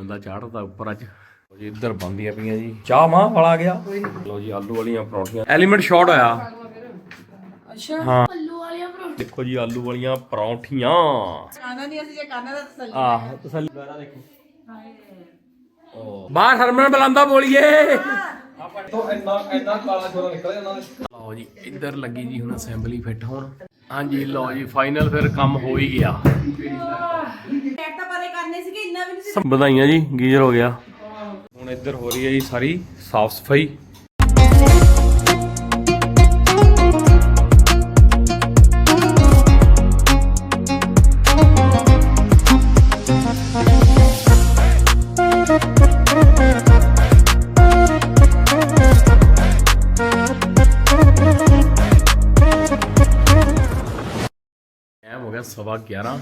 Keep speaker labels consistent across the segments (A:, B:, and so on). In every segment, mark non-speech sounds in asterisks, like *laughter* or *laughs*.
A: ਬੰਦਾ ਚਾੜਦਾ ਉੱਪਰ ਅੱਜ। ਜੀ ਇੱਧਰ ਬੰਦੀਆਂ ਪਈਆਂ ਜੀ। ਚਾਹ ਮਾਂ ਵਾਲਾ ਗਿਆ। ਲਓ ਜੀ ਆਲੂ ਵਾਲੀਆਂ ਪਰੌਂਠੀਆਂ। ਐਲੀਮੈਂਟ ਸ਼ਾਰਟ ਹੋਇਆ।
B: ਅੱਛਾ।
A: ਹਾਂ।
B: ਪੱਲੂ ਵਾਲੀਆਂ ਪਰੌਂਠੇ
A: ਦੇਖੋ ਜੀ ਆਲੂ ਵਾਲੀਆਂ ਪਰੌਂਠੀਆਂ।
B: ਖਾਣਾ ਨਹੀਂ ਅਸੀਂ ਜੇ ਖਾਣਾ ਤਾਂ ਤਸੱਲੀ
A: ਆਹ ਤਸੱਲੀ ਕਰਾ ਦੇਖੋ। ਬਾਹਰ ਹਰਮਨ ਬੁਲਾਉਂਦਾ ਬੋਲੀਏ। ਲਓ ਜੀ ਇੱਧਰ ਲੱਗੀ ਜੀ ਹੁਣ ਅਸੈਂਬਲੀ ਫਿੱਟ ਹੋਣ। ਹਾਂਜੀ ਲਓ ਜੀ ਫਾਈਨਲ ਫਿਰ ਕੰਮ ਹੋ ਹੀ ਗਿਆ।
B: ਟੈਟ ਤਾਂ ਪਰੇ ਕਰਨੇ ਸੀ ਕਿ ਇੰਨਾ ਵੀ ਨਹੀਂ
A: ਵਧਾਈਆਂ ਜੀ ਗੀਜ਼ਰ ਹੋ ਗਿਆ। ਹੁਣ ਇੱਧਰ ਹੋ ਰਹੀ ਹੈ ਜੀ ਸਾਰੀ ਸਾਫ਼ ਸਫ਼ਾਈ। ਟਾਈਮ ਹੋ ਗਿਆ ਸਵਾ 11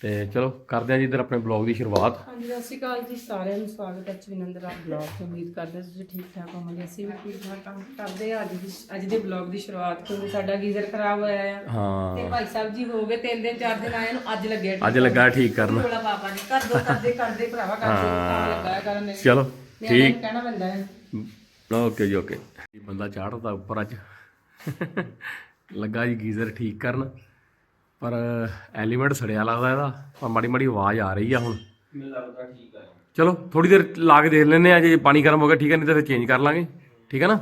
A: ਤੇ ਚਲੋ ਕਰਦੇ ਹਾਂ ਜੀ ਇੱਧਰ ਆਪਣੇ ਬਲੌਗ ਦੀ ਸ਼ੁਰੂਆਤ।
B: ਹਾਂਜੀ ਸਤਿ ਸ਼੍ਰੀ ਅਕਾਲ ਜੀ ਸਾਰਿਆਂ ਨੂੰ ਸਵਾਗਤ ਹੈ ਚਵਿੰਦਰ ਆਪ ਬਲੌਗ ਤੋਂ। ਉਮੀਦ ਕਰਦੇ ਹਾਂ ਤੁਸੀਂ ਠੀਕ ਠਾਕ ਹੋਵੋਗੇ। ਅਸੀਂ ਵੀ ਠੀਕ ਠਾਕ ਹਾਂ। ਕਰਦੇ ਹਾਂ ਅੱਜ ਦੀ ਅੱਜ ਦੇ ਬਲੌਗ ਦੀ ਸ਼ੁਰੂਆਤ ਕਿਉਂਕਿ ਸਾਡਾ ਗੀਜ਼ਰ ਖਰਾਬ ਹੋਇਆ ਹੈ
A: ਹਾਂ।
B: ਤੇ ਭਾਈ ਸਾਹਿਬ ਜੀ ਹੋ ਗਏ ਤਿੰਨ ਦਿਨ ਚਾਰ ਦਿਨ ਆਏ ਨੂੰ ਅੱਜ ਲੱਗੇ
A: ਅੱਜ ਲੱਗਾ ਠੀਕ ਕਰਨ।
B: ਬੋਲਾ ਪਾਪਾ ਜੀ ਕਰ ਦੋ ਕਰਦੇ ਕਰਦੇ ਭਰਾਵਾ ਕਰਦੇ ਕੰਮ ਲੱਗਾ ਹੈ ਕਰਨ।
A: ਚਲੋ
B: ਠੀਕ। ਕਹਿਣਾ ਪੈਂਦਾ ਹੈ।
A: ਓਕੇ ਜੀ ਓਕੇ। ਬੰਦਾ ਚਾੜਦਾ ਉੱਪਰ ਅੱਜ। ਲੱਗਾ ਜੀ ਗੀਜ਼ਰ ਠੀਕ ਕਰਨ। ਪਰ ਐਲੀਮੈਂਟ ਸੜਿਆ ਲੱਗਦਾ ਇਹਦਾ ਪਰ ਮਾੜੀ ਮਾੜੀ ਆਵਾਜ਼ ਆ ਰਹੀ ਆ ਹੁਣ। ਮੈਨੂੰ ਲੱਗਦਾ ਠੀਕ ਆ ਚਲੋ ਥੋੜੀ ਦੇਰ ਲਾ ਕੇ ਦੇਖ ਲੈਂਦੇ ਆ ਜੇ ਪਾਣੀ ਗਰਮ ਹੋ ਗਿਆ ਠੀਕ ਹੈ ਨਹੀਂ ਤਾਂ ਫਿਰ ਚੇਂਜ ਕਰ ਲਾਂਗੇ। ਠੀਕ ਹੈ ਨਾ?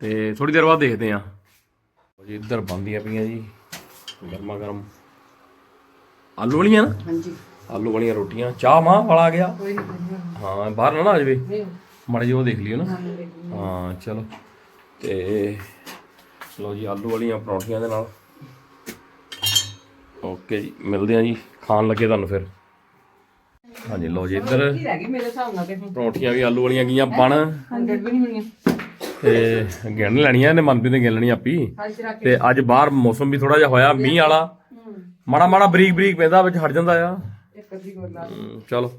A: ਤੇ ਥੋੜੀ ਦੇਰ ਬਾਅਦ ਦੇਖਦੇ ਆ। ਜੀ ਇੱਧਰ ਬੰਦੀਆਂ ਪਈਆਂ ਜੀ ਗਰਮਾ ਗਰਮ। ਆਲੂ ਵਾਲੀਆਂ ਨਾ?
B: ਹਾਂਜੀ।
A: ਆਲੂ ਵਾਲੀਆਂ ਰੋਟੀਆਂ। ਚਾਹ ਮਾਂ ਵਾਲਾ ਗਿਆ? ਹਾਂ ਬਾਹਰ ਨਾ ਨਾ ਆ ਜਾਵੇ।
B: ਨਹੀਂ।
A: ਮਾੜਾ ਜਿਹਾ ਉਹ ਦੇਖ ਲਿਓ ਨਾ। ਹਾਂ ਚਲੋ। ਤੇ ਲਓ ਜੀ ਆਲੂ ਵਾਲੀਆਂ ਪਰੌਂਠੀਆਂ ਦੇ ਨਾਲ। ਓਕੇ ਜੀ ਮਿਲਦੇ ਆ ਜੀ ਖਾਣ ਲੱਗੇ ਤੁਹਾਨੂੰ ਫਿਰ। ਹਾਂਜੀ ਲਓ ਜੀ ਇੱਧਰ
B: ਕੀ ਰਹਿ ਗਈ ਮੇਰੇ ਹਿਸਾਬ ਨਾਲ ਤੇ ਹੁਣ?
A: ਪਰੌਂਠੀਆਂ ਵੀ ਆਲੂ ਵਾਲੀਆਂ ਗਈਆਂ ਬਣ।
B: 100 ਵੀ ਨਹੀਂ ਹੋਣੀਆਂ।
A: ਤੇ ਗਿਣ ਲੈਣੀਆਂ ਇਹਨੇ ਮਨਪ੍ਰੀਤ ਨੇ ਗਿਣ ਲੈਣੀ ਆਪੀ। ਤੇ ਅੱਜ ਬਾਹਰ ਮੌਸਮ ਵੀ ਥੋੜਾ ਜਿਹਾ ਹੋਇਆ ਮੀਂਹ ਵਾਲਾ। ਮਾੜਾ ਮਾੜਾ ਬਰੀਕ ਬਰੀਕ ਪੈਂਦਾ ਵਿੱਚ ਹਟ ਜਾਂਦਾ ਆ। ਚਲੋ।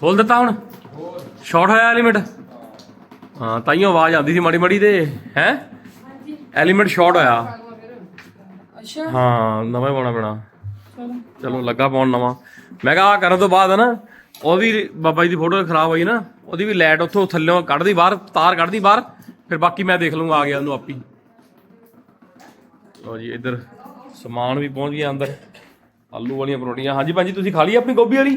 A: ਖੋਲ ਦਿੱਤਾ ਹੁਣ। ਸ਼ਾਰਟ ਹੋਇਆ ਐਲੀਮੈਂਟ ਹਾਂ ਤਾਈਓ ਆਵਾਜ਼ ਆਉਂਦੀ ਸੀ ਮਾੜੀ ਮਾੜੀ ਤੇ। ਹੈ? ਐਲੀਮੈਂਟ ਸ਼ਾਰਟ ਹੋਇਆ।
B: ਅੱਛਾ।
A: ਹਾਂ ਨਵਾਂ ਹੀ ਪਾਉਣਾ ਪੈਣਾ।
B: ਚਲੋ
A: ਲੱਗਾ ਪਾਉਣ ਨਵਾਂ। ਮੈਂ ਕਿਹਾ ਕਰਨ ਤੋਂ ਬਾਅਦ ਨਾ ਉਹਦੀ ਬਾਬਾ ਜੀ ਦੀ ਫੋਟੋ ਖਰਾਬ ਹੋਈ ਨਾ ਉਹਦੀ ਵੀ ਲਾਈਟ ਉੱਥੋਂ ਥੱਲਿਓਂ ਕੱਢਦੀ ਬਾਹਰ ਤਾਰ ਕੱਢਦੀ ਬਾਹਰ ਫਿਰ ਬਾਕੀ ਮੈਂ ਦੇਖ ਲੂੰਗਾ ਆ ਗਿਆ ਉਹਨੂੰ ਆਪੀ। ਲਓ ਜੀ ਇੱਧਰ ਸਮਾਨ ਵੀ ਪਹੁੰਚ ਗਿਆ ਅੰਦਰ। ਆਲੂ ਵਾਲੀਆਂ ਪਰੌਂਠੀਆਂ। ਹਾਂਜੀ ਭਾਜੀ ਤੁਸੀਂ ਖਾ ਲਈ ਆਪਣੀ ਗੋਭੀ ਵਾਲੀ?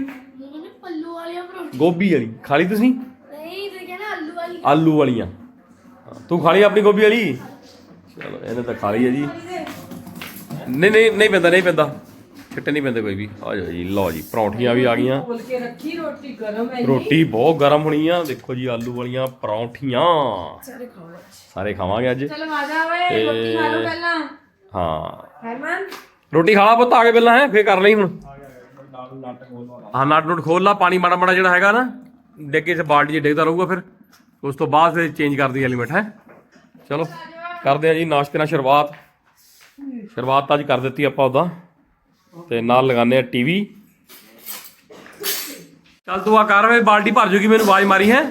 C: ਪੱਲੂ ਵਾਲੀਆਂ
A: ਗੋਭੀ ਵਾਲੀ। ਖਾ ਲਈ ਤੁਸੀਂ?
C: ਨਹੀਂ ਤੇ ਕਹਿੰਦਾ ਆਲੂ ਵਾਲੀ
A: ਆਲੂ ਵਾਲੀਆਂ। ਤੂੰ ਖਾ ਲਈ ਆਪਣੀ ਗੋਭੀ ਵਾਲੀ? ਚਲੋ ਇਹਨੇ ਤਾਂ ਖਾ ਲਈ ਹੈ ਜੀ। ਨਹੀਂ ਨਹੀਂ ਨਹੀਂ ਪੈਂਦਾ ਨਹੀਂ ਪੈਂਦਾ। ਛਿੱਟੇ ਨਹੀਂ ਪੈਂਦੇ ਕੋਈ ਵੀ। ਆ ਜਾਓ ਜੀ ਲਓ ਜੀ ਪਰੌਂਠੀਆਂ ਵੀ ਆ ਗਈਆਂ।
B: ਖੋਲ ਕੇ ਰੱਖੀ ਰੋਟੀ ਗਰਮ ਹੈ
A: ਰੋਟੀ ਬਹੁਤ ਗਰਮ ਹੋਣੀ ਆ। ਦੇਖੋ ਜੀ ਆਲੂ ਵਾਲੀਆਂ ਪਰੌਂਠੀਆਂ।
B: ਸਾਰੇ ਖਾਓ
A: ਸਾਰੇ ਖਾਵਾਂਗੇ ਅੱਜ।
B: ਚਲੋ ਆ ਜਾ ਓਏ ਰੋਟੀ ਖਾ ਲਓ ਪਹਿਲਾਂ।
A: ਹਾਂ।
B: ਹਰਮਨ?
A: ਰੋਟੀ ਖਾ ਲਾ ਪੁੱਤ ਆ ਕੇ ਪਹਿਲਾਂ ਹੈ ਫੇਰ ਕਰ ਲਈ ਹੁਣ। ਹਾਂ ਨਟ ਨਟ ਖੋਲ ਲਾ ਪਾਣੀ ਮਾੜਾ ਮਾੜਾ ਜਿਹੜਾ ਹੈਗਾ ਨਾ ਡਿੱਗੇ ਤੇ ਬਾਲਟੀ 'ਚ ਡਿੱਗਦਾ ਰਹੂਗਾ ਫਿਰ। ਉਸ ਤੋਂ ਬਾਅਦ ਫਿਰ ਚੇਂਜ ਕਰਦੀ ਐਲੀਮੈਂਟ ਹੈ। ਚਲੋ ਕਰਦੇ ਆ ਜੀ ਨਾਸ਼ਤੇ ਨਾਲ ਸ਼ੁਰੂਆਤ। ਸ਼ੁਰੂਆਤ ਅੱਜ ਕਰ ਦਿੱਤੀ ਆਪਾਂ ਉਹਦਾ। ਤੇ ਨਾਲ ਲਗਾਉਂਦੇ ਆ ਟੀਵੀ। ਚੱਲ ਤੂੰ ਆ ਕਰ ਵੇ ਬਾਲਟੀ ਭਰ ਜੂਗੀ ਮੈਨੂੰ ਆਵਾਜ਼ ਮਾਰੀ ਹੈ।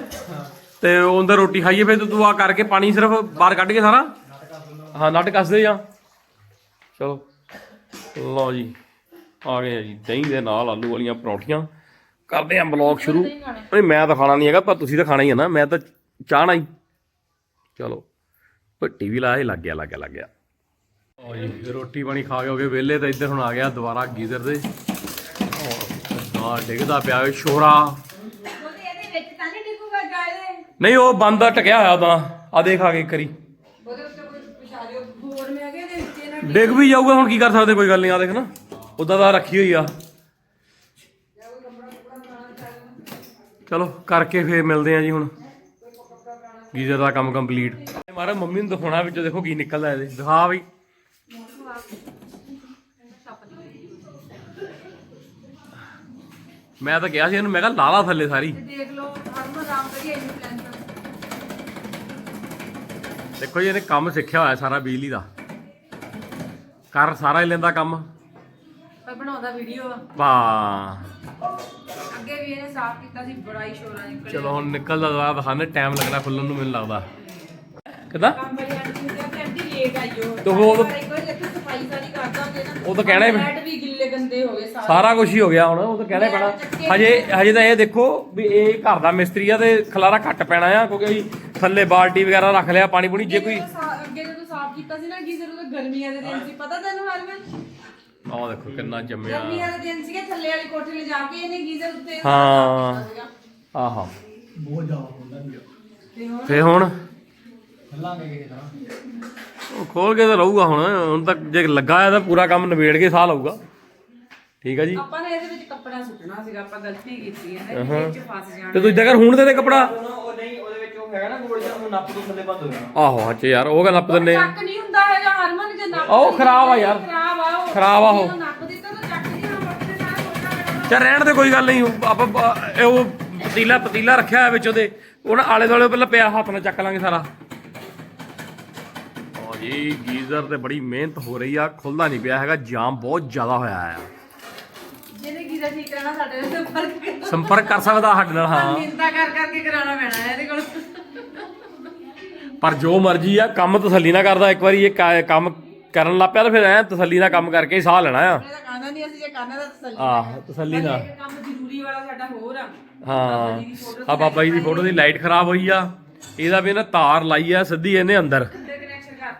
A: ਤੇ ਉਹ ਅੰਦਰ ਰੋਟੀ ਖਾਈਏ ਫਿਰ ਤੂੰ ਆ ਕਰਕੇ ਪਾਣੀ ਸਿਰਫ ਬਾਹਰ ਕੱਢ ਕੇ ਸਾਰਾ। ਹਾਂ ਨਟ ਕੱਸਦੇ ਜਾਂ। ਚਲੋ। ਲਓ ਜੀ ਆ ਗਏ ਆ ਜੀ ਦਹੀਂ ਦੇ ਨਾਲ ਆਲੂ ਵਾਲੀਆਂ ਪਰੌਂਠੀਆਂ। ਕਰਦੇ ਆਂ ਬਲੌਗ ਸ਼ੁਰੂ। ਨਹੀਂ ਮੈਂ ਤਾਂ ਖਾਣਾ ਨਹੀਂ ਹੈਗਾ ਪਰ ਤੁਸੀਂ ਤਾਂ ਖਾਣਾ ਹੀ ਹੈ ਨਾ। ਮੈਂ ਤਾਂ ਚਾਹਣਾ ਹੀ। ਚਲੋ। ਪਰ ਟੀਵੀ ਲਾਇਆ ਲੱਗ ਗਿਆ ਲੱਗ ਗਿਆ ਲੱਗ ਗਿਆ। ਲਓ ਜੀ ਰੋਟੀ ਪਾਣੀ ਖਾ ਕੇ ਹੋ ਗਏ ਵਿਹਲੇ ਤਾਂ ਇੱਧਰ ਹੁਣ ਆ ਗਿਆ ਦੁਬਾਰਾ ਗੀਜ਼ਰ ਦੇ ਆ ਡਿੱਗਦਾ ਪਿਆ ਏ ਸ਼ੋਰਾ
B: ਉਹਦੇ ਇਹਦੇ ਵਿੱਚ ਤਾਂ ਨਹੀਂ ਡਿੱਗੂਗਾ ਜਾਏ
A: ਨਹੀਂ ਉਹ ਬੰਦ ਆ ਟਕਿਆ ਹੋਇਆ ਤਾਂ ਆ ਦੇਖ ਆ ਕੇ
B: ਇਹਨਾਂ
A: ਡਿੱਗ ਵੀ ਜਾਊਗਾ ਹੁਣ ਕੀ ਕਰ ਸਕਦੇ ਕੋਈ ਗੱਲ ਨਹੀਂ ਆ ਦੇਖ ਨਾ। ਉਦਾਂ ਦਾ ਰੱਖੀ ਹੋਈ ਆ। ਚਲੋ ਕਰਕੇ ਫੇਰ ਮਿਲਦੇ ਆ ਜੀ ਹੁਣ। ਗੀਜ਼ਰ ਦਾ ਕੰਮ ਕੰਪਲੀਟ। ਮਾਰਾ ਮੰਮੀ ਨੂੰ ਦਿਖਾਉਣਾ ਵਿੱਚੋਂ ਦੇਖੋ ਕੀ ਨਿਕਲਦਾ ਇਹਦੇ। ਦਿਖਾ ਬਈ ਮੈਂ ਤਾਂ ਕਿਹਾ ਸੀ ਇਹਨੂੰ ਮੈਂ ਕਿਹਾ ਲਾ ਲਾ ਥੱਲੇ ਸਾਰੀ।
B: ਦੇਖ ਲਓ ਹਰਮਨ ਆਰਾਮ ਕਰੀਏ ਇਹਨੂੰ ਪਲਾਨ
A: ਦੇਖੋ ਜੀ ਇਹਨੇ ਕੰਮ ਸਿੱਖਿਆ ਹੋਇਆ ਸਾਰਾ ਬਿਜਲੀ ਦਾ। ਕਰ ਸਾਰਾ ਹੀ ਲੈਂਦਾ ਕੰਮ।
B: ਪਰ ਬਣਾਉਂਦਾ ਵੀਡੀਓ
A: ਵਾਹ।
B: ਅੱਗੇ ਵੀ ਇਹਨੇ ਸਾਫ਼ ਕੀਤਾ ਸੀ ਬੜਾ ਹੀ ਸ਼ੋਰਾ ਨਿਕਲਿਆ।
A: ਚਲੋ ਹੁਣ ਨਿਕਲਦਾ ਦੁਆ ਦਿਖਾਣੇ ਟਾਈਮ ਲੱਗਣਾ ਖੁੱਲਣ ਨੂੰ ਮੈਨੂੰ ਲੱਗਦਾ। ਕਿਦਾਂ?
B: ਕੰਮ ਬੜੀ ਆਂਟੀ ਨੇ ਕਿਹਾ ਕਿ ਆਂਟੀ ਲੇਟ ਆਈਓ
A: ਤੇ ਉਹ-
B: ਇੱਕ ਵਾਰੀ ਇੱਥੇ ਸਫ਼ਾਈ ਸਾਰੀ ਕਰ ਦਾਂਗੇ ਨਾ
A: ਉਹ ਤਾਂ ਕਹਿਣਾ ਹੀ
B: ਬੈਡ ਵੀ ਗਿੱਲੇ ਗੰਦੇ ਹੋ ਗਏ ਸਾਰੇ।
A: ਸਾਰਾ ਕੁਝ ਹੀ ਹੋ ਗਿਆ ਹੁਣ ਉਹ ਤਾਂ ਕਹਿਣਾ ਪੈਣਾ। ਹਜੇ ਹਜੇ ਤਾਂ ਇਹ ਦੇਖੋ ਵੀ ਇਹ ਘਰ ਦਾ ਮਿਸਤਰੀ ਆ ਤੇ ਖਲਾਰਾ ਘੱਟ ਪੈਣਾ ਆ ਕਿਉਂਕਿ ਵੀ ਥੱਲੇ ਬਾਲਟੀ ਵਗੈਰਾ ਰੱਖ ਲਿਆ ਪਾਣੀ ਪੂਣੀ ਜੇ ਕੋਈ
B: ਸਾ- ਅੱਗੇ ਜਦੋਂ ਸਾਫ਼ ਕੀਤਾ ਸੀ ਨਾ ਗੀਜ਼ਰ ਉਹ ਗਰਮੀਆਂ ਦੇ ਦਿਨ ਸੀ ਪਤਾ ਤੈਨੂੰ ਹਰਮਨ?
A: ਆਹ ਦੇਖੋ ਕਿੰਨਾ ਜੰਮਿਆ।
B: ਗਰਮੀਆਂ ਦੇ ਦਿਨ ਸੀਗੇ ਥੱਲੇ ਵਾਲੀ ਕੋਠੇ ਲੈ ਜਾ ਕੇ ਇਹਨੇ ਗੀਜ਼ਰ ਉੱਤੇ
A: ਹਾਂ। ਆਹਾ।
D: ਬਹੁਤ ਜ਼ਿਆਦਾ ਹੁੰਦਾ ਵੀ
B: ਤੇ ਹੁਣ?
A: ਫੇ ਹੁਣ?
D: ਹੱਲਾਂਗੇ ਕਿਸੇ ਤਰ੍ਹਾਂ।
A: ਉਹ ਖੋਲ ਕੇ ਤਾਂ ਰਹੂਗਾ ਹੁਣ ਹੁਣ ਤੱਕ ਜੇ ਲੱਗਾ ਆ ਤਾਂ ਪੂਰਾ ਕੰਮ ਨਿਬੇੜ ਕੇ ਸਾਹ ਲਊਗਾ। ਠੀਕ ਆ ਜੀ?
B: ਆਪਾਂ ਨੇ ਇਹਦੇ ਵਿੱਚ ਕੱਪੜਾ ਸੁੱਟਣਾ ਸੀਗਾ ਆਪਾਂ ਗਲਤੀ ਕੀਤੀ ਹੈ ਨਾ ਇਹਦੇ ਵਿੱਚ ਫਸ ਜਾਣਾ।
A: ਤੇ ਤੂੰ ਇਦਾਂ ਕਰ ਹੁਣ ਦੇ ਦੇ ਕਪੜਾ।
D: ਉਹ ਨਹੀਂ ਉਹਦੇ ਵਿੱਚ ਉਹ ਹੈਗਾ ਨਾ ਗੋਲ ਜਿਹਾ ਉਹ ਨੱਪ ਤੋਂ ਥੱਲੇ ਬੰਦ ਹੋ ਜਾਣਾ।
A: ਆਹੋ ਅੱਛੇ ਯਾਰ ਉਹ ਗੱਲ ਨੱਪ ਦਿੰਨੇ ਆ।
B: ਚੱਕ ਨਹੀਂ ਹੁੰਦਾ ਹੈਗਾ ਹਰਮਨ ਜੇ ਨੱਪ
A: ਉਹ ਖਰਾਬ ਆ ਯਾਰ।
B: ਖਰਾਬ ਆ ਉਹ।
A: ਖਰਾਬ ਆ ਉਹ।
B: ਨੱਪ ਦਿੱਤਾ ਤਾਂ ਚੱਕ ਨਹੀਂ ਨਾ ਮੋਟੇ ਨਾਲ ਹੋਣਾ।
A: ਚੱਲ ਰਹਿਣ ਦੇ ਕੋਈ ਗੱਲ ਨਹੀਂ ਉਹ ਆਪਾਂ ਇਹ ਉਹ ਪਤੀਲਾ ਪਤੀਲਾ ਰੱਖਿਆ ਹੋਇਆ ਵਿੱਚ ਉਹਦੇ। ਉਹਨਾਂ ਆਲੇ ਦੁਆਲੇ ਪਹਿਲਾਂ ਪਿਆ ਹੱਥ ਨਾਲ ਚੱਕ ਲਾਂਗੇ ਸਾਰਾ। ਓ ਜੀ ਗੀਜ਼ਰ ਤੇ ਬੜੀ ਮਿਹਨਤ ਹੋ ਰਹੀ ਆ ਖੁੱਲਦਾ ਨਹੀਂ ਪਿਆ ਹੈਗਾ ਜਾਮ ਬਹੁਤ ਜ਼ਿਆਦਾ ਹੋਇਆ ਆ।
B: ਜਿਹਨੇ ਗੀਜ਼ਰ ਠੀਕ ਕਰਨਾ ਸਾਡੇ ਨਾਲ ਸੰਪਰਕ
A: ਸੰਪਰਕ ਕਰ ਸਕਦਾ ਸਾਡੇ ਨਾਲ ਹਾਂ।
B: ਮਿੰਤਾ ਕਰ ਕਰਕੇ ਕਰਾਉਣਾ ਪੈਣਾ ਹੈ ਇਹਦੇ ਕੋਲ।
A: ਪਰ ਜੋ ਮਰਜ਼ੀ ਆ ਕੰਮ ਤਸੱਲੀ ਨਾਲ ਕਰਦਾ ਇੱਕ ਵਾਰੀ ਇਹ ਕ- ਕੰਮ ਕਰਨ ਲੱਗ ਪਿਆ ਤਾਂ ਫਿਰ ਐ ਤਸੱਲੀ ਨਾਲ ਕੰਮ ਕਰਕੇ ਹੀ ਸਾਹ ਲੈਣਾ ਆ।
B: ਇਹਦਾ ਕਾਨਾ ਨਹੀਂ ਅਸੀਂ ਜੇ ਕਾਨਾ ਦਾ ਤਸੱਲੀ
A: ਆਹ ਤਸੱਲੀ ਨਾਲ।
B: ਇਹ ਕੰਮ ਜ਼ਰੂਰੀ ਵਾਲਾ ਸਾਡਾ ਹੋਰ ਆ।
A: ਹਾਂ ਆ ਬਾਬਾ ਜੀ ਦੀ ਫੋਟੋ ਦੀ ਲਾਈਟ ਖਰਾਬ ਹੋਈ ਆ ਇਹਦਾ ਵੀ ਨਾ ਤਾਰ ਲਾਈ ਆ ਸਿੱਧੀ ਇਹਨੇ ਅੰਦਰ।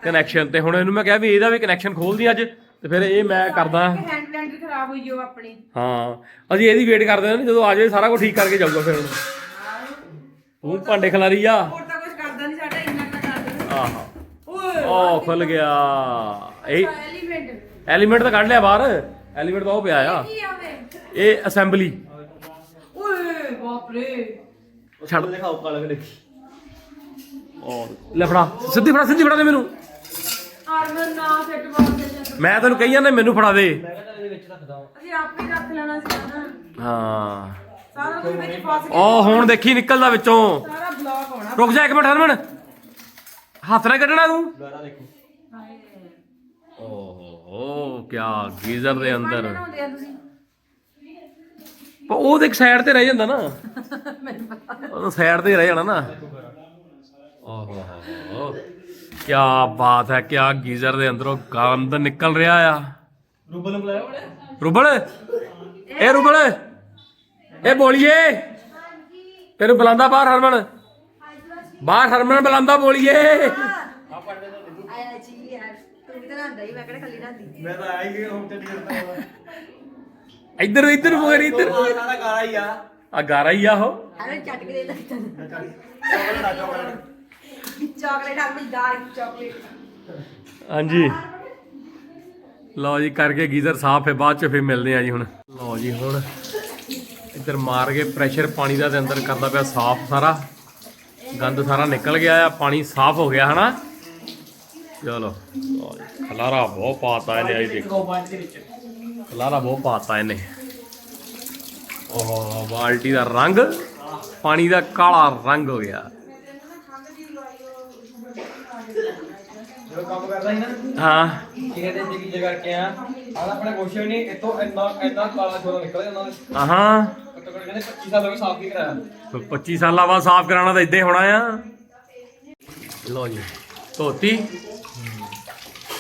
B: ਕਨੈਕਸ਼ਨ
A: ਤੇ ਹੁਣ ਇਹਨੂੰ ਮੈਂ ਕਿਹਾ ਵੀ ਇਹਦਾ ਵੀ ਕਨੈਕਸ਼ਨ ਖੋਲਦੀ ਅੱਜ ਤੇ ਫਿਰ ਇਹ ਮੈਂ ਕਰਦਾ।
B: ਹੈਂਡ ਬਲੈਂਡਰ ਖਰਾਬ ਹੋਈ ਉਹ ਆਪਣੀ।
A: ਹਾਂ ਅਸੀਂ ਇਹਦੀ ਵੇਟ ਕਰਦੇ ਹਾਂ ਜਦੋਂ ਆ ਜਾਏ ਸਾਰਾ ਕੁਝ ਠੀਕ ਕਰਕੇ ਜਾਊਗਾ ਫਿਰ ਹੁਣ ਤੂੰ ਭਾਂਡੇ ਖਿਲਾਰੀ ਆ।
B: ਹੋਰ ਤਾਂ ਕੁਝ ਕਰਦਾ ਨਹੀਂ ਸਾਡਾ ਇੰਨਾ ਕੁ ਕਰ ਦਿੰਦਾ।
A: ਆਹ।
B: ਓਏ
A: ਉਹ ਖੁੱਲ ਗਿਆ। ਇਹ
B: ਐਲੀਮੈਂਟ
A: ਐਲੀਮੈਂਟ ਤਾਂ ਕੱਢ ਲਿਆ ਬਾਹਰ। ਐਲੀਮੈਂਟ ਤਾਂ ਉਹ ਪਿਆ ਆ।
B: ਕੀ
A: ਇਹ ਅਸੈਂਬਲੀ
B: ਓਏ ਬਾਪ ਰੇ
A: ਛੱਡ।
D: ਦਿਖਾਓ ਕਾਲਾ ਦੇਖੀ
A: ਉਹ ਲੈ ਫੜਾ। ਸਿੱਧੀ ਫੜਾ ਸਿੱਧੀ ਫੜਾ ਦੇ ਮੈਨੂੰ।
B: ਨਾ ਫਿੱਟ ਦੇ
A: ਮੈਂ ਤੈਨੂੰ ਕਹੀ ਜਾਂਦਾ ਮੈਨੂੰ ਫੜਾ ਦੇ
D: ਮੈਂ ਕਹਿੰਦਾ ਇਹਦੇ ਵਿੱਚ ਰੱਖਦਾ ਹਾਂ
B: ਅਸੀਂ ਆਪੇ ਰੱਖ ਲੈਣਾ ਸੀ ਨਾ।
A: ਹਾਂ।
B: ਸਾਰਾ ਕੁਝ ਵਿੱਚ ਫਸ ਗਿਆ।
A: ਉਹ ਹੁਣ ਦੇਖੀ ਨਿਕਲਦਾ ਵਿੱਚੋਂ।
B: ਸਾਰਾ ਬਲੌਕ ਹੋਣਾ।
A: ਰੁਕ ਜਾ ਇੱਕ ਮਿੰਟ ਹਰਮਨ। ਹੱਥ ਨਾਲ ਕੱਢਣਾ ਤੂੰ।
D: ਗਾਰਾ ਦੇਖੋ।
A: ਓਹੋ ਕੀ ਗੀਜ਼ਰ ਦੇ ਅੰਦਰ।
B: ਬਣਾਉਂਦੇ ਆ ਤੁਸੀਂ।
A: ਪਰ ਉਹ ਤੇ ਇੱਕ ਸਾਈਡ ਤੇ ਰਹਿ ਜਾਂਦਾ ਨਾ। ਉਹ ਸਾਈਡ ਤੇ ਹੀ ਰਹਿ ਜਾਣਾ ਨਾ। ਓਹੋ। ਕੀ ਬਾਤ ਹੈ ਕੀ ਗੀਜ਼ਰ ਦੇ ਅੰਦਰੋਂ ਗੰਦ ਨਿਕਲ ਰਿਹਾ ਆ।
D: ਰੂਬਲ ਬੁਲਾਇਆ
A: ਰੁਬਲ? ਇਹ ਰੁਬਲ? ਇਹ ਬੋਲੀਏ। ਤੈਨੂੰ ਬੁਲਾਉਂਦਾ ਬਾਹਰ ਹਰਮਨ। ਬਾਹਰ ਹਰਮਨ ਬੁਲਾਉਂਦਾ ਬੋਲੀਏ।
E: ਆਇਆ ਜੀ ਯਾਰ ਤੂੰ ਵੀ ਤਾਂ ਨਹਾਉਂਦਾ ਹੀ ਮੈਂ ਕਿਹੜਾ ਖੱਲੀ ਨਹਾਉਂਦੀ
D: ਮੈਂ ਤਾਂ ਆਇਆ ਹੀ ਕਿ ਹੋਮ ਕਰਦਾ ਹਾਂ
A: ਇੱਧਰ ਇੱਧਰ ਮੋਰ ਇੱਧਰ
D: ਸਾਰਾ ਗਾਰਾ ਹੀ ਆ।
A: ਆ ਗਾਰਾ ਹੀ ਆ ਉਹ।
E: ਐਵੇਂ ਚੱਟ ਕੇ ਦੇ ਲੱਗਦਾ
D: ਚਾਕਲੇਟ
E: ਆਪਣੀ ਡਾਰਕ ਚਾਕਲੇਟ।
A: ਹਾਂਜੀ। ਲਓ ਜੀ, ਕਰਕੇ ਗੀਜ਼ਰ ਸਾਫ਼ ਹੈ, ਬਾਅਦ ਚ ਫਿਰ ਮਿਲਦੇ ਆ ਜੀ ਹੁਣ। ਲਓ ਜੀ ਹੁਣ ਇੱਧਰ ਮਾਰ ਕੇ ਪ੍ਰੈਸ਼ਰ ਪਾਣੀ ਦਾ ਦੇ ਅੰਦਰ ਕਰਦਾ ਪਿਆ ਸਾਫ਼ ਸਾਰਾ। ਗੰਦ ਸਾਰਾ ਨਿਕਲ ਗਿਆ ਆ, ਪਾਣੀ ਸਾਫ਼ ਹੋ ਗਿਆ, ਹਨਾ? ਚਲੋ ਖਲਾਰਾ ਬਹੁਤ ਪਾਤਾ ਇਹਨੇ ਅੱਜ ਦੇਖੋ। ਖਲਾਰਾ ਬਹੁਤ ਪਾਤਾ ਇਹਨੇ। ਓਹ, ਬਾਲਟੀ ਦਾ ਰੰਗ, ਪਾਣੀ ਦਾ ਕਾਲਾ ਰੰਗ ਹੋ ਗਿਆ।
D: ਜੋ ਕੰਮ ਕਰਦਾ ਸੀ ਨਾ
A: ਹਾਂ।
D: ਕਿਹਨੇ ਦਿਨ ਦੀ ਕੀ ਕਰਕੇ ਆ ਆਹ ਆਪਣੇ ਕੁਛ ਵੀ ਨਹੀਂ ਇਤੋਂ ਇੰਨਾ ਇੰਨਾ ਕਾਲਾ ਛੋਰਾ ਨਿਕਲ ਜਾਂਦਾ ਉਹਦੇ।
A: ਆਹਾਂ।
D: ਘੱਟੋ ਘੱਟ ਕਹਿੰਦੇ 25 ਸਾਲ ਹੋ ਗਏ ਸਾਫ਼ ਨਹੀਂ ਕਰਾਇਆ।
A: 25 ਸਾਲਾਂ ਬਾਅਦ ਸਾਫ਼ ਕਰਾਉਣਾ ਤਾਂ ਇਦਾਂ ਹੀ ਹੋਣਾ ਆ। ਲਓ ਜੀ ਧੋਤੀ।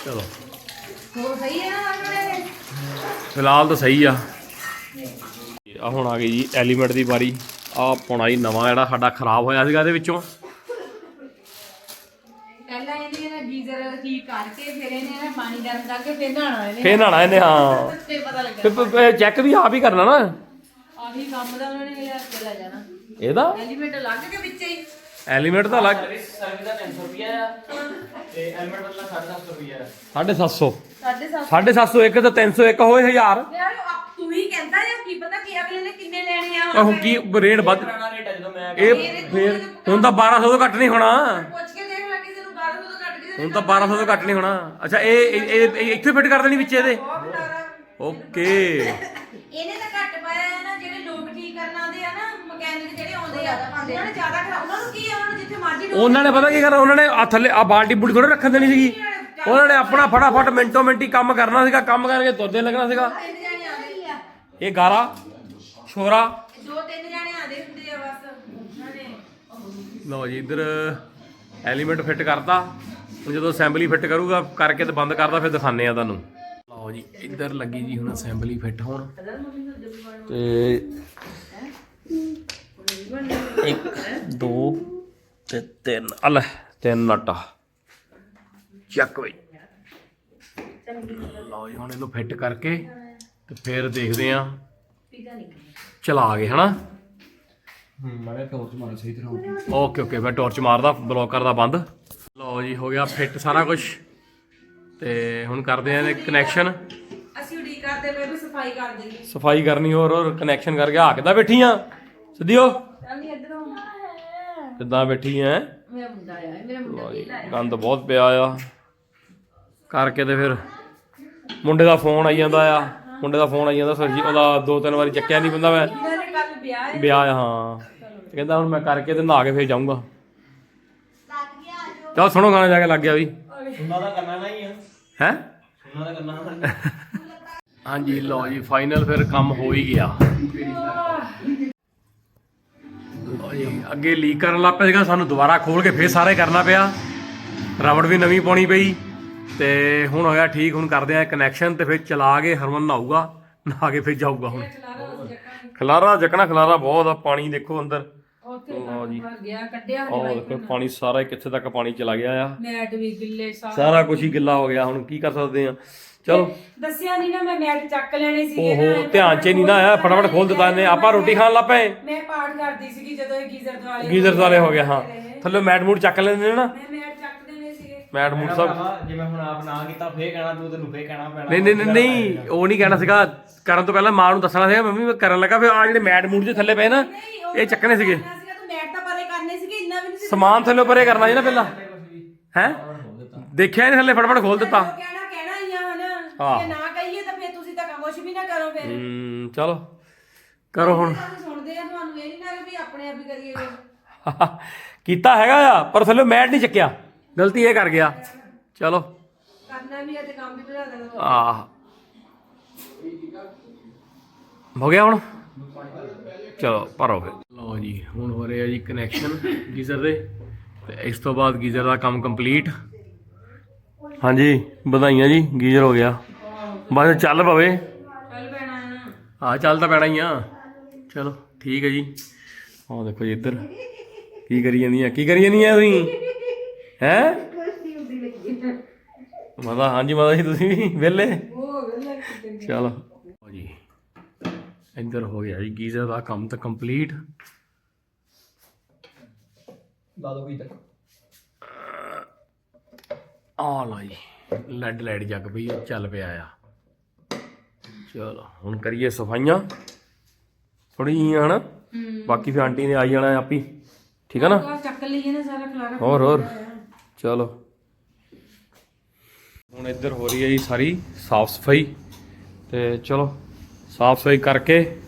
A: ਚਲੋ।
B: ਹੋਰ ਸਹੀ ਹੈ ਨਾ ਆਪਣੇ
A: ਫਿਲਹਾਲ ਤਾਂ ਸਹੀ ਆ। ਆ ਹੁਣ ਆ ਗਈ ਜੀ ਐਲੀਮੈਂਟ ਦੀ ਵਾਰੀ। ਆ ਪਾਉਣਾ ਜੀ ਨਵਾਂ ਜਿਹੜਾ ਸਾਡਾ ਖਰਾਬ ਹੋਇਆ ਸੀਗਾ ਇਹਦੇ ਵਿੱਚੋਂ।
B: ਪਹਿਲਾਂ ਇਹਨੇ ਨਾ ਗੀਜ਼ਰ ਠੀਕ ਕਰਕੇ ਫਿਰ ਇਹਨੇ ਨਾ ਪਾਣੀ ਗਰਮ ਕਰਕੇ ਫਿਰ ਨਹਾਣਾ ਇਹਨੇ।
A: ਫੇਰ ਨਹਾਣਾ ਇਹਨੇ ਹਾਂ।
B: ਪਤਾ
A: ਚੈੱਕ ਵੀ ਆਪ ਹੀ ਕਰਨਾ ਨਾ।
B: ਆਹੀ ਕੰਮ ਦਾ ਉਹਨਾਂ ਨੇ ਲਿਆ ਕੇ ਲੈ ਜਾਣਾ।
A: ਇਹਦਾ?
B: ਐਲੀਮੈਂਟ ਲੱਗ ਕੇ ਵਿੱਚ ਹੀ?
A: ਐਲੀਮੈਂਟ ਤਾਂ ਅਲੱਗ।
D: ਸਰਵਿਸ ਦਾ 300 ਰੁਪਿਆ ਆ ਤੇ ਹੈਲਮਟ ਬਦਲਾ 750 ਰੁਪਿਆ ਆ।
A: 750
B: ਸਾਡੇ ਸਾਹ
A: 750 ਇੱਕ ਤਾਂ 301 ਹੋਏ 1000
B: ਯਾਰ ਆਪ ਤੂੰ ਹੀ ਕਹਿੰਦਾ ਜਾਂ ਕੀ ਪਤਾ ਕਿ ਅਗਲੇ ਨੇ ਕਿੰਨੇ ਲੈਣੇ ਆ
A: ਉਹ ਕੀ ਰੇਟ ਵੱਧ
D: ਪੁਰਾਣਾ ਰੇਟ ਆ ਜਦੋਂ ਮੈਂ
A: ਇਹ ਫੇਰ ਹੁਣ ਤਾਂ 1200 ਤੋਂ ਘੱਟ ਨਹੀਂ ਹੋਣਾ।
B: ਪੁੱਛ ਕੇ 1200 ਤੋਂ ਘੱਟ ਕਿਸੇ
A: ਹੁਣ ਤਾਂ 1200 ਤੋਂ ਘੱਟ ਨਹੀਂ ਹੋਣਾ। ਅੱਛਾ ਇਹ ਇਹ- ਇਹ ਇਹ ਇੱਥੇ ਫਿੱਟ ਕਰ ਦੇਣੀ ਵਿੱਚ ਇਹਦੇ? ਓਕੇ।
B: ਇਹਨੇ ਤਾਂ ਘੱਟ ਪਾਇਆ ਹੈ ਨਾ ਜਿਹੜੇ ਲੋਕ ਠੀਕ ਕਰਨ ਆਉਂਦੇ ਆ ਨਾ ਮਕੈਨਿਕ ਜਿਹੜੇ ਆਉਂਦੇ ਆ ਉਹਨਾਂ ਨੇ ਜ਼ਿਆਦਾ ਖਰਾ ਉਹਨਾਂ ਨੂੰ ਕੀ ਆ ਉਹਨਾਂ ਨੂੰ ਜਿੱਥੇ ਮਰਜ਼ੀ
A: ਉਹਨਾਂ ਨੇ ਪਤਾ ਕੀ ਕਰਨਾ ਉਹਨਾਂ ਨੇ ਆ ਥੱਲੇ ਆ ਬਾਲਟੀ ਬੁਲਟੀ ਥੋੜੇ ਰੱਖਣ ਦੇਣੀ ਸੀਗੀ। ਉਹਨਾਂ ਨੇ ਆਪਣਾ ਫਟਾਫਟ ਮਿੰਟੋ ਮਿੰਟੀ ਕੰਮ ਕਰਨਾ ਸੀਗਾ ਕੰਮ ਕਰਕੇ ਤੁਰਦੇ ਲੱਗਣਾ ਸੀਗਾ।
B: ਤਿੰਨ ਜਾਣੇ ਆਉਂਦੇ। ਆ
A: ਇਹ ਗਾਰਾ ਛੋਰਾ।
B: ਦੋ ਤਿੰਨ ਜਾਣੇ ਆਉਂਦੇ ਹੁੰਦੇ ਆ ਬਸ ਉਹਨਾਂ ਨੇ।
A: ਲਓ ਜੀ ਇੱਧਰ ਐਲੀਮੈਂਟ ਫਿੱਟ ਕਰਤਾ। ਹੁਣ ਜਦੋਂ ਅਸੈਂਬਲੀ ਫਿੱਟ ਕਰੂਗਾ, ਕਰਕੇ ਤੇ ਬੰਦ ਕਰਦਾ, ਫਿਰ ਦਿਖਾਣੇ ਆ ਤੁਹਾਨੂੰ। ਲਓ ਜੀ, ਇੱਧਰ ਲੱਗੀ ਜੀ ਹੁਣ ਅਸੈਂਬਲੀ ਫਿੱਟ ਹੋਣ। ਤੇ ਇੱਕ, ਦੋ ਤੇ ਤਿੰਨ। ਆ ਤਿੰਨ ਆਟਾ ਚੱਕ ਬਈ। ਲਓ ਜੀ, ਹੁਣ ਇਹਨੂੰ ਫਿੱਟ ਕਰਕੇ ਤੇ ਫਿਰ ਦੇਖਦੇ ਆ ਚਲਾ ਗਏ, ਹਨਾ?
D: ਹੂੰ ਮਾਰੇ ਟੋਰਚ ਮਾਰ ਸਹੀ ਤਰ੍ਹਾਂ
A: ਓਕੇ ਓਕੇ ਮੈਂ ਟਾਰਚ ਮਾਰਦਾ ਬਲੌਕ ਕਰਦਾ ਬੰਦ। ਲਓ ਜੀ ਹੋ ਗਿਆ ਫਿੱਟ ਸਾਰਾ ਕੁਝ ਤੇ ਹੁਣ ਕਰਦੇ ਆ ਕਨੈਕਸ਼ਨ
B: ਅਸੀਂ ਉਡੀਕ ਕਰਦੇ ਪਏ ਵੀ ਸਫ਼ਾਈ ਕਰ ਦੇਈਏ।
A: ਸਫ਼ਾਈ ਕਰਨੀ ਹੋਰ ਹੋਰ ਕਨੈਕਸ਼ਨ ਕਰਕੇ ਆ ਕਿੱਦਾਂ ਬੈਠੀ ਆ। ਸਿੱਧੀਓ।
B: ਚੱਲ ਇੱਧਰੋਂ
A: ਕਿੱਦਾਂ ਬੈਠੀ ਐ
B: ਮੇਰਾ ਮੁੰਡਾ ਆਇਆ ਹੈ, ਮੇਰਾ ਮੁੰਡਾ
A: ਲਓ ਜੀ ਗੰਦ ਬਹੁਤ ਪਿਆ ਆ। ਕਰਕੇ ਤੇ ਫਿਰ ਮੁੰਡੇ ਦਾ ਫੋਨ ਆਈ ਜਾਂਦਾ ਆ। ਮੁੰਡੇ ਦਾ ਫੋਨ ਆਈ ਜਾਂਦਾ ਸਰ ਜੀ ਉਹਦਾ ਦੋ ਤਿੰਨ ਵਾਰੀ ਚੱਕਿਆ ਨਹੀਂ ਬੰਦਾ ਮੈਂ।
B: ਵਿਆਹ ਹੈ।
A: ਵਿਆਹ ਆ ਹਾਂ। ਤੇ ਕਹਿੰਦਾ ਹੁਣ ਮੈਂ ਕਰਕੇ ਤੇ ਨਹਾ ਕੇ ਫੇਰ ਜਾਊਂਗਾ। ਚਲ ਸੁਣੋ ਗਾਣਾ ਜਾ ਕੇ ਲੱਗ ਗਿਆ ਵੀ।
D: ਸੁਣਾ ਦਾ ਕਰਨਾ ਨਹੀਂ ਆ।
A: ਹੈ?
D: ਸੁਣਾ ਦਾ ਕਰਨਾ ਨਹੀਂ
A: ਹਾਂਜੀ ਲਓ ਜੀ ਫਾਈਨਲ ਫਿਰ ਕੰਮ ਹੋ ਹੀ ਗਿਆ। ਲਓ ਜੀ ਅੱਗੇ ਲੀਕ ਕਰਨ ਲੱਗ ਪਿਆ ਸੀਗਾ ਸਾਨੂੰ ਦੁਬਾਰਾ ਖੋਲ ਕੇ ਫੇਰ ਸਾਰੇ ਕਰਨਾ ਪਿਆ। ਰਬੜ ਵੀ ਨਵੀਂ ਪਾਉਣੀ ਪਈ। ਤੇ ਹੁਣ ਹੋਇਆ ਠੀਕ ਹੁਣ ਕਰਦੇ ਆ ਕਨੈਕਸ਼ਨ ਤੇ ਫਿਰ ਚਲਾ ਕੇ ਹਰਮਨ ਨਹਾਊਗਾ ਨਹਾ ਕੇ ਫਿਰ ਜਾਊਗਾ ਹੁਣ। ਖਲਾਰਾ ਜਕਣਾ ਖਲਾਰਾ ਬਹੁਤ ਆ ਪਾਣੀ ਦੇਖੋ ਅੰਦਰ।
B: ਉੱਥੇ
A: ਲਓ ਜੀ।
B: ਭਰ ਗਿਆ ਕੱਢਿਆ
A: ਆਹ ਦੇਖੋ ਪਾਣੀ ਸਾਰਾ ਹੀ ਕਿੱਥੇ ਤੱਕ ਪਾਣੀ ਚਲਾ ਗਿਆ ਆ।
B: ਮੈਟ ਵੀ ਗਿੱਲੇ ਸਾਰਾ।
A: ਸਾਰਾ ਕੁਝ ਹੀ ਗਿੱਲਾ ਹੋ ਗਿਆ ਹੁਣ ਕੀ ਕਰ ਸਕਦੇ ਆ? ਚਲੋ।
B: ਦੱਸਿਆ ਨਹੀਂ ਨਾ ਮੈਂ ਮੈਟ ਚੱਕ ਲੈਣੇ ਸੀਗੇ
A: ਓਹੋ ਧਿਆਨ ਚ ਨਹੀਂ ਨਾ ਆਇਆ ਫਟਾਫਟ ਖੋਲ ਦਿੱਤਾ ਇਹਨੇ ਆਪਾਂ ਰੋਟੀ ਖਾਣ ਲੱਗ ਪਏ।
B: ਮੈਂ ਪਾਠ ਕਰਦੀ ਸੀਗੀ ਜਦੋਂ ਇਹ ਗੀਜ਼ਰ ਦੁਆਲੇ
A: ਗੀਜ਼ਰ ਵਾਲੇ ਹੋ ਗਿਆ ਹਾਂ। ਥੱਲੇ ਮੈਟ ਮੂਡ ਚੱਕ ਲੈਂਦੇ ਨੇ ਨਾ।
B: ਮੈਂ ਮੈਟ ਚੱਕ
A: ਮੈਟ ਮੂਡ ਸਭ।
D: ਜੇ ਮੈਂ ਹੁਣ ਆਪ ਨਾ ਕੀਤਾ ਫੇਰ ਕਹਿਣਾ ਤੂੰ ਤੈਨੂੰ ਫੇਰ ਕਹਿਣਾ ਪੈਣਾ।
A: ਨਹੀਂ ਨਹੀਂ ਨਹੀਂ ਨਹੀਂ ਉਹ ਨਹੀਂ ਕਹਿਣਾ ਸੀਗਾ। ਕਰਨ ਤੋਂ ਪਹਿਲਾਂ ਮਾਂ ਨੂੰ ਦੱਸਣਾ ਸੀਗਾ ਮੰਮੀ ਮੈਂ ਕਰਨ ਲੱਗਾ ਫਿਰ ਆ ਜਿਹੜੇ ਮੈਟ ਮੂਡ ਦੇ ਥੱਲੇ ਪਏ ਨਾ ਇਹ ਚੱਕਣੇ ਸੀਗੇ।
B: ਕਹਿਣਾ ਸੀਗਾ ਤੂੰ ਮੈਟ ਤਾਂ ਪਰੇ ਕਰਨੇ ਸੀਗੇ ਇੰਨਾ ਵੀ ਨਹੀਂ ਸੀ
A: ਸਮਾਨ ਥੱਲੇ ਪਰੇ ਕਰਨਾ ਸੀ ਨਾ ਪਹਿਲਾਂ। ਹੈ? ਦੇਖਿਆ ਨਹੀਂ ਥੱਲੇ ਫਟਾਫਟ ਖੋਲ ਦਿੱਤਾ।
B: ਕਹਿਣਾ ਕਹਿਣਾ ਹੀ ਆ ਹਨਾ
A: ਹਾਂ।
B: ਜੇ ਨਾ ਕਹੀਏ ਤਾਂ ਫਿਰ ਤੁਸੀਂ ਤਾਂ ਕੁਝ ਵੀ ਨਾ ਕਰੋ ਫਿਰ।
A: ਹੂੰ ਚਲੋ। ਕਰੋ ਹੁਣ।
B: ਸੁਣਦੇ ਆ ਤੁਹਾਨੂੰ ਇਹ ਨਹੀਂ ਨਾ ਵੀ ਆਪਣੇ ਆਪ ਹੀ ਕਰੀਏ।
A: ਕੀਤਾ ਹੈਗਾ ਆ ਪਰ ਥੱਲੇ ਮੈਟ ਨਹੀਂ ਚੱਕਿਆ। ਗਲਤੀ ਇਹ ਕਰ ਗਿਆ। ਚਲੋ।
B: ਕਰਨਾ ਵੀ ਹੈ ਤੇ ਕੰਮ ਵੀ ਬਣਾ ਦੇਣਾ।
A: ਆਹ। ਹੋ ਗਿਆ ਹੁਣ? ਚਲੋ ਭਰੋ ਫਿਰ। ਲਓ ਜੀ ਹੁਣ ਹੋ ਰਿਹਾ ਜੀ ਕਨੈਕਸ਼ਨ ਗੀਜ਼ਰ ਦੇ। ਤੇ ਇਸ ਤੋਂ ਬਾਅਦ ਗੀਜ਼ਰ ਦਾ ਕੰਮ ਕੰਪਲੀਟ ਹਾਂਜੀ ਵਧਾਈਆਂ ਜੀ ਗੀਜ਼ਰ ਹੋ ਗਿਆ। ਬਸ ਚੱਲ ਪਵੇ।
B: ਚੱਲ ਪੈਣਾ ਆ।
A: ਚੱਲ ਤਾਂ ਪੈਣਾ ਹੀ ਆ। ਚਲੋ ਠੀਕ ਹੈ ਜੀ। ਆਹ ਦੇਖੋ ਜੀ ਇੱਧਰ। ਕੀ ਕਰੀ ਜਾਂਦੀਆਂ ਕੀ ਕਰੀ ਜਾਂਦੀਆਂ ਤੁਸੀਂ? ਹੈ? ਮਾਤਾ ਹਾਂਜੀ ਮਾਤਾ ਜੀ ਤੁਸੀਂ ਵੀ ਵਿਹਲੇ? ਚਲੋ। ਜੀ ਇੱਧਰ ਹੋ ਗਿਆ ਜੀ ਗੀਜ਼ਰ ਦਾ ਕੰਮ ਤਾਂ ਕੰਪਲੀਟ।
D: ਲਾ ਦੋ ਵੀ ਤੱਕ
A: ਆ ਲਓ ਜੀ ਲੈਡ ਲੈਡ ਜੱਗ ਪਈ ਚੱਲ ਪਿਆ ਆ। ਚਲੋ ਹੁਣ ਕਰੀਏ ਸਫਾਈਆਂ। ਥੋੜੀ ਜਿਹੀਆਂ ਹਨਾ ਬਾਕੀ ਫਿਰ ਆਂਟੀ ਨੇ ਆਈ ਜਾਣਾ ਆਪੀ। ਠੀਕ ਹੈ ਨਾ?
B: ਚੱਕ ਲਈਏ ਨਾ ਸਾਰਾ ਖਲਾਰਾ।
A: ਹੋਰ ਹੋਰ। ਚਲੋ। ਹੁਣ ਇੱਧਰ ਹੋ ਰਹੀ ਹੈ ਜੀ ਸਾਰੀ ਸਾਫ਼ ਸਫ਼ਾਈ। ਤੇ ਚਲੋ ਸਾਫ਼ ਸਫ਼ਾਈ ਕਰਕੇ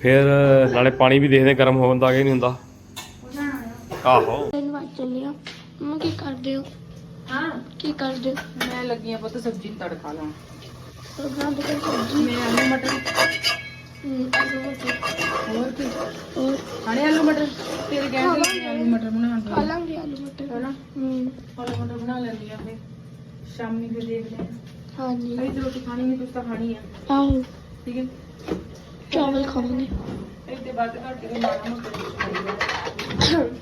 A: ਫਿਰ ਨਾਲੇ ਪਾਣੀ ਵੀ ਦੇਖਦੇ ਗਰਮ ਹੁੰਦਾ ਕਿ ਨਹੀਂ ਹੁੰਦਾ। ਆਹੋ।
C: ਧੰਨਵਾਦ ਚੱਲਿਆ ਮੰਮਾ ਕੀ ਕਰਦੇ ਹੋ?
B: ਹਾਂ।
C: ਕੀ ਕਰਦੇ ਹੋ?
B: ਮੈਂ ਲੱਗੀ ਆ ਪੁੱਤ ਸਬਜ਼ੀ ਨੂੰ ਤੜਕਾ ਲਾਉਣ।
C: ਪ੍ਰੋਗਰਾਮ ਦੇ ਸਬਜ਼ੀ?
B: ਮੈਂ ਆਲੂ ਮਟਰ ਹੋਰ ਕੀ
C: ਹੋਰ
B: ਖਾਣੇ ਆਲੂ ਮਟਰ? ਤੇਰੇ ਕਹਿੰਦੇ ਸੀ ਆਲੂ ਮਟਰ ਬਣਾ
C: ਖਾ ਲਾਂਗੇ ਆਲੂ ਮਟਰ।
B: ਹਨਾ?
C: ਹਮ
B: ਆਲੂ ਮਟਰ ਬਣਾ ਲੈਂਦੀ ਆ ਫਿਰ। ਸ਼ਾਮੀ ਫਿਰ ਦੇਖਦੇ ਆ।
C: ਹਾਂਜੀ।
B: ਅਰੇ ਤੇ ਰੋਟੀ ਖਾਣੀ ਨਹੀਂ ਕੁਛ ਤਾਂ ਖਾਣੀ ਆ।
C: ਆਓ
B: ਠੀਕ ਹੈ?
C: ਚਾਵਲ ਖਾਵਾਂਗੇ।
B: ਇਹਦੇ ਬਾਅਦ ਘੱਟ ਕੇ ਮਾਰਾ ਮੋਟਾ ਕੁਛ ਖਾਈਦਾ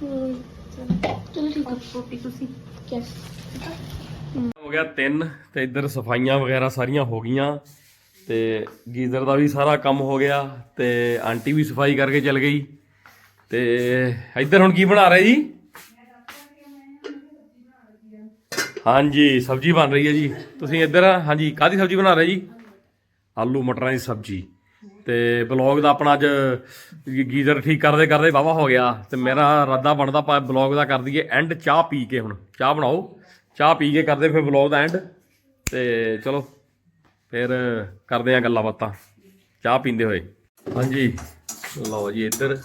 C: ਹਮ, ਚਲੋ ਠੀਕ ਹੈ
B: ਰੋਟੀ ਤੁਸੀਂ?
C: ਯੈਸ
A: ਹੋ ਗਿਆ 3 ਤੇ ਇੱਧਰ ਸਫਾਈਆਂ ਵਗੈਰਾ ਸਾਰੀਆਂ ਹੋ ਗਈਆਂ। ਤੇ ਗੀਜ਼ਰ ਦਾ ਵੀ ਸਾਰਾ ਕੰਮ ਹੋ ਗਿਆ ਤੇ ਆਂਟੀ ਵੀ ਸਫ਼ਾਈ ਕਰਕੇ ਚਲ ਗਈ। ਤੇ ਇੱਧਰ ਹੁਣ ਕੀ ਬਣਾ ਰਹੇ ਜੀ? ਹਾਂਜੀ, ਸਬਜ਼ੀ ਬਣ ਰਹੀ ਹੈ ਜੀ। ਤੁਸੀਂ ਇੱਧਰ, ਹਾਂਜੀ, ਕਾਹਦੀ ਸਬਜ਼ੀ ਬਣਾ ਰਹੇ ਜੀ? ਆਲੂ ਮਟਰਾਂ ਦੀ ਸਬਜ਼ੀ। ਤੇ ਬਲੌਗ ਦਾ ਆਪਣਾ ਅੱਜ ਗੀਜ਼ਰ ਠੀਕ ਕਰਦੇ ਕਰਦੇ ਵਾਵਾ ਹੋ ਗਿਆ। ਤੇ ਮੇਰਾ ਇਰਾਦਾ ਬਣਦਾ ਪਾ ਬਲੌਗ ਦਾ ਕਰ ਦਈਏ ਐਂਡ ਚਾਹ ਪੀ ਕੇ ਹੁਣ। ਚਾਹ ਬਣਾਓ। ਚਾਹ ਪੀ ਕੇ ਕਰਦੇ ਫਿਰ ਬਲੌਗ ਦਾ ਐਂਡ ਤੇ ਚਲੋ। ਫਿਰ ਕਰਦੇ ਆ ਗੱਲਾਂ ਬਾਤਾਂ। ਚਾਹ ਪੀਂਦੇ ਹੋਏ। ਹਾਂਜੀ। ਲਓ ਜੀ ਇੱਧਰ।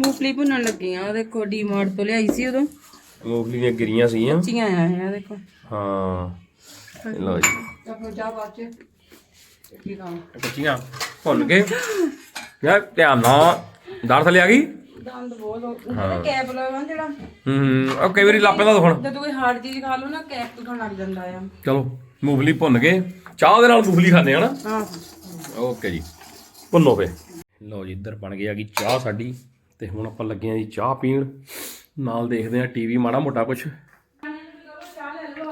B: ਮੂੰਗਫਲੀ ਭੁੰਨਣ ਲੱਗੀ ਆ ਦੇਖੋ ਡੀਮਾਰਟ ਤੋਂ ਲਿਆਈ ਸੀ ਉਦੋਂ।
A: ਮੂੰਗਫਲੀ ਦੀਆਂ ਗਿਰੀਆਂ ਸੀਗੀਆਂ।
B: ਚੀਆਂ ਆਇਆ ਆ ਦੇਖੋ।
A: ਹਾਂ। ਲਓ ਜੀ।
B: ਆਪੋ ਚਾਹ ਬਾਅਦ ਚ। ਕੀ ਖਾਂ
A: ਕੱਚੀਆਂ ਭੁੰਨ ਕੇ। ਯਾਰ ਧਿਆਨ ਨਾਲ। ਦਾਲ ਥੱਲੇ ਆ ਗਈ?
B: ਦੰਦ ਬਹੁਤ ਉਹਦਾ ਕੈਪ ਲਗਾ ਜਿਹੜਾ।
A: ਹੂੰ ਉਹ ਕਈ ਵਾਰੀ ਲਾਪੇ ਦਾ ਹੁਣ।
B: ਜਦੋਂ ਕੋਈ ਹਾਰਡ ਚੀਜ਼ ਖਾ ਲਓ ਨਾ ਕੈਪ ਦੁਖਣ ਲੱਗ ਜਾਂਦਾ ਆ।
A: ਚਲੋ ਮੂੰਗਫਲੀ ਭੁੰਨ ਕੇ। ਚਾਹ ਦੇ ਨਾਲ ਮੂੰਗਫਲੀ ਖਾਂਦੇ ਆ ਨਾ?
B: ਹਾਂ।
A: ਓਕੇ ਜੀ। ਭੁੰਨੋ ਫੇ ਲਓ ਜੀ ਇੱਧਰ ਬਣ ਗਈ ਆ ਗਈ ਚਾਹ ਸਾਡੀ। ਤੇ ਹੁਣ ਆਪਾਂ ਲੱਗੇ ਆ ਜੀ ਚਾਹ ਪੀਣ। ਨਾਲ ਦੇਖਦੇ ਆ ਟੀਵੀ ਮਾੜਾ ਮੋਟਾ ਕੁਛ।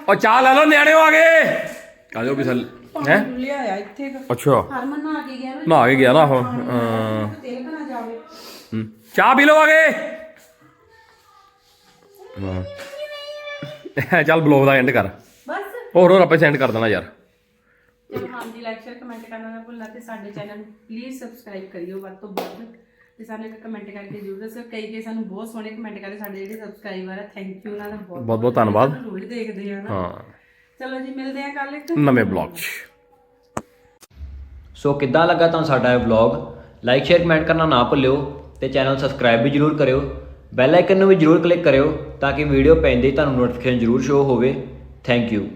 A: ਉਹ ਚਾਹ ਲੈ ਲਓ ਨਿਆਣੇ ਆ ਗਏ। ਆ ਜਾਓ ਵੀ ਸਲ ਹੈ?
B: ਲਿਆਇਆ ਇੱਥੇ ਕੁ।
A: ਅੱਛਾ।
B: ਹਰਮਨ ਨਾ ਆ ਕੇ ਗਿਆ ਨਾ।
A: ਨਹਾ ਕੇ ਗਿਆ ਨਾ ਉਹ ਹਾਂ।
B: ਤੇਲ ਬਣਾ ਜਾਵੇ
A: ਹਮ, ਚਾਹ ਪੀ ਲਓ ਆ ਗਏ। ਹਾਂ। *laughs* ਚੱਲ ਬਲੌਗ ਦਾ ਐਂਡ ਕਰ।
B: ਬਸ।
A: ਹੋਰ ਹੋਰ ਆਪੇ ਸੈਂਡ ਕਰ ਦੇਣਾ ਯਾਰ।
B: ਚਲੋ ਹਾਂਜੀ ਲਾਈਕ ਸ਼ੇਅਰ ਕਮੈਂਟ ਕਰਨਾ ਨਾ ਭੁੱਲਣਾ ਤੇ ਸਾਡੇ ਚੈਨਲ ਨੂੰ ਪਲੀਜ਼ ਸਬਸਕ੍ਰਾਈਬ ਕਰਿਓ ਵੱਧ ਤੋਂ ਵੱਧ। ਤੇ ਸਾਨੂੰ ਇੱਕ ਕਮੈਂਟ ਕਰਕੇ ਜ਼ਰੂਰ ਦੱਸਿਓ ਕਈ ਕਈ ਸਾਨੂੰ ਬਹੁਤ ਸੋਹਣੇ ਕਮੈਂਟ ਕਰਦੇ ਸਾਡੇ ਜਿਹੜੇ ਸਬਸਕ੍ਰਾਈਬਰ ਆ ਥੈਂਕ ਯੂ ਉਹਨਾਂ ਦਾ ਬਹੁਤ
A: ਬਹੁਤ ਬਹੁਤ ਧੰਨਵਾਦ।
B: ਸਾਨੂੰ ਰੋਜ਼ ਦੇਖਦੇ ਆ ਨਾ।
A: ਹਾਂ।
B: ਚਲੋ ਜੀ ਮਿਲਦੇ ਆ ਕੱਲ ਇੱਕ
A: ਨਵੇਂ ਬਲੌਗ 'ਚ।
D: ਸੋ ਕਿੱਦਾਂ ਲੱਗਾ ਤੁਹਾਨੂੰ ਸਾਡਾ ਇਹ ਵਲੌਗ ਲਾਈਕ ਸ਼ੇਅਰ ਕਮੈਂਟ ਕਰਨਾ ਨਾ ਭੁੱਲਿਓ ਤੇ ਚੈਨਲ ਸਬਸਕ੍ਰਾਈਬ ਵੀ ਜਰੂਰ ਕਰਿਓ। ਬੈਲ ਆਈਕਨ ਨੂੰ ਵੀ ਜਰੂਰ ਕਲਿੱਕ ਕਰਿਓ ਤਾਂ ਕਿ ਵੀਡੀਓ ਪੈਂਦੇ ਹੀ ਤੁਹਾਨੂੰ ਨੋਟੀਫਿਕੇਸ਼ਨ ਜਰੂਰ ਸ਼ੋ ਹੋਵੇ। Thank you